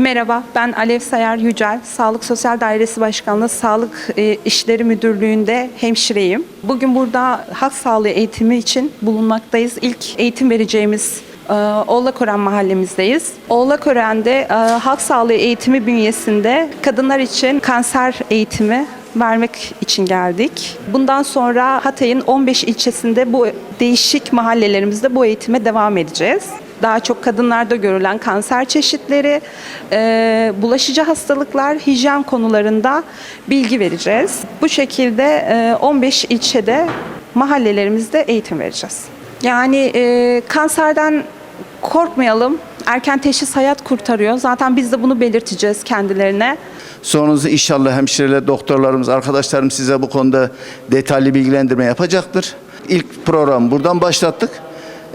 Merhaba, ben Alev Sayar Yücel. Sağlık Sosyal Dairesi Başkanlığı Sağlık e, İşleri Müdürlüğü'nde hemşireyim. Bugün burada halk sağlığı eğitimi için bulunmaktayız. İlk eğitim vereceğimiz e, Oğlakören mahallemizdeyiz. Oğlakören'de e, halk sağlığı eğitimi bünyesinde kadınlar için kanser eğitimi vermek için geldik. Bundan sonra Hatay'ın 15 ilçesinde bu değişik mahallelerimizde bu eğitime devam edeceğiz. Daha çok kadınlarda görülen kanser çeşitleri, e, bulaşıcı hastalıklar, hijyen konularında bilgi vereceğiz. Bu şekilde e, 15 ilçede mahallelerimizde eğitim vereceğiz. Yani e, kanserden korkmayalım. Erken teşhis hayat kurtarıyor. Zaten biz de bunu belirteceğiz kendilerine. Sorunuzu inşallah hemşireler, doktorlarımız, arkadaşlarım size bu konuda detaylı bilgilendirme yapacaktır. İlk program buradan başlattık.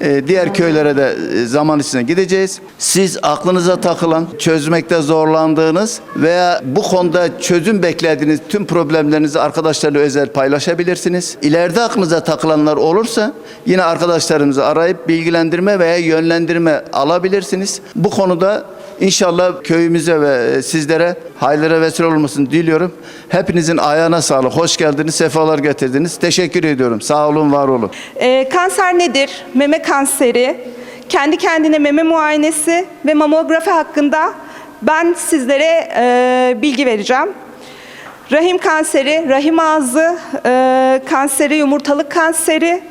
Ee, Diğer köylere de e, zaman içinde gideceğiz. Siz aklınıza takılan, çözmekte zorlandığınız veya bu konuda çözüm beklediğiniz tüm problemlerinizi arkadaşlarla özel paylaşabilirsiniz. İleride aklınıza takılanlar olursa yine arkadaşlarımızı arayıp bilgilendirme veya yönlendirme alabilirsiniz. Bu konuda İnşallah köyümüze ve e, sizlere hayırlara vesile olmasını diliyorum. Hepinizin ayağına sağlık. Hoş geldiniz, sefalar getirdiniz. Teşekkür ediyorum. Sağ olun, var olun. Ee, kanser nedir? Meme kanseri, kendi kendine meme muayenesi ve mamografi hakkında ben sizlere e, bilgi vereceğim. Rahim kanseri, rahim ağzı e, kanseri, yumurtalık kanseri,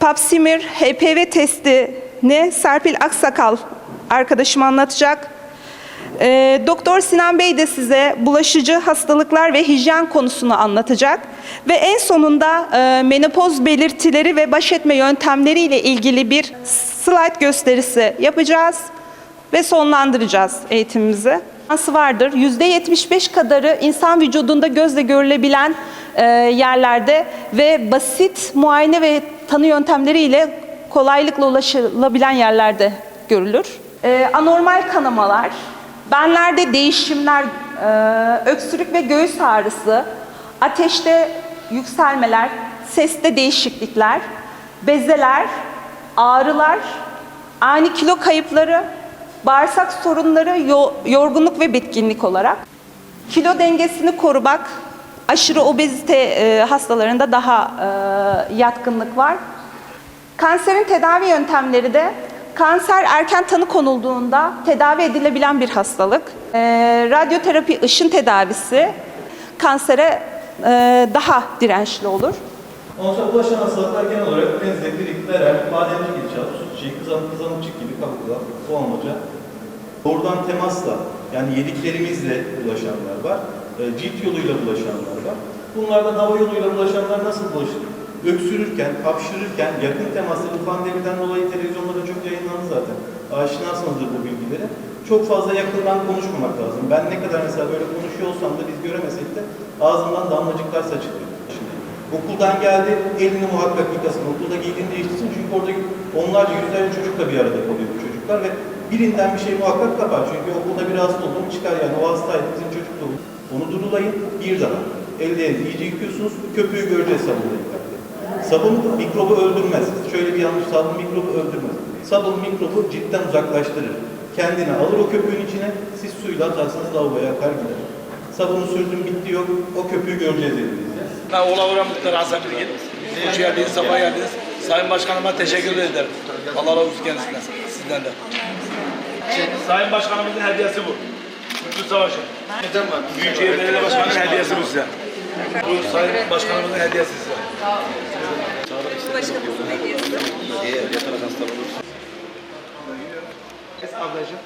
papsimir, HPV testini Serpil Aksakal arkadaşım anlatacak. Ee, Doktor Sinan Bey de size bulaşıcı hastalıklar ve hijyen konusunu anlatacak. Ve en sonunda e, menopoz belirtileri ve baş etme yöntemleri ile ilgili bir slide gösterisi yapacağız ve sonlandıracağız eğitimimizi. Nasıl vardır? %75 kadarı insan vücudunda gözle görülebilen e, yerlerde ve basit muayene ve tanı yöntemleri ile kolaylıkla ulaşılabilen yerlerde görülür. E, anormal kanamalar, benlerde değişimler, e, öksürük ve göğüs ağrısı, ateşte yükselmeler, seste değişiklikler, bezeler, ağrılar, ani kilo kayıpları, bağırsak sorunları, yo- yorgunluk ve bitkinlik olarak. Kilo dengesini korumak, aşırı obezite e, hastalarında daha e, yatkınlık var. Kanserin tedavi yöntemleri de kanser erken tanı konulduğunda tedavi edilebilen bir hastalık. Ee, radyoterapi ışın tedavisi kansere e, daha dirençli olur. Sonra bulaşan hastalıklar genel olarak nezle, grip, verem, bademcik iltihabı, su çiçeği, kızam, kızamıkçık gibi kabuklar, soğanmaca. Doğrudan temasla, yani yediklerimizle bulaşanlar var. E, cilt yoluyla bulaşanlar var. Bunlardan hava yoluyla bulaşanlar nasıl bulaşır? Öksürürken, hapşırırken, yakın temasla bu pandemiden dolayı televizyonlarda çok yayınlandı zaten. Aşinasınızdır bu bilgilere. Çok fazla yakından konuşmamak lazım. Ben ne kadar mesela böyle konuşuyor olsam da biz göremesek de ağzından damlacıklar saçılıyor. Şimdi okuldan geldi, elini muhakkak yıkasın. Okulda giydiğini değiştirsin çünkü orada onlarca yüzlerce çocukla bir arada kalıyor bu çocuklar ve birinden bir şey muhakkak kapar. Çünkü okulda bir hasta oldu mu çıkar yani o hastaydı bizim çocuk da olur. Onu durulayın bir daha. Elde iyice yıkıyorsunuz, köpüğü göreceğiz sabunla yıkarken. Sabun mikrobu öldürmez. Şöyle bir yanlış sabun mikrobu öldürmez. Sabun mikrobu cidden uzaklaştırır. Kendini alır o köpüğün içine, siz suyla atarsanız lavaboya akar gider. Sabunu sürdüm bitti yok, o köpüğü göreceğiz elimizde. Ben Ola Uğran Muhtar Hasan Bilgin. Hoş geldiniz, sabah geldiniz. Sayın Başkanıma teşekkür ederim. Allah razı olsun kendisinden, sizden de. Sayın Başkanımızın hediyesi bu. Mutlu Savaşı. Büyükşehir Belediye Başkanı'nın hediyesi bu size. Bu Sayın Başkanımızın hediyesi size. Başkanımızın hediyesi. Ablacığım.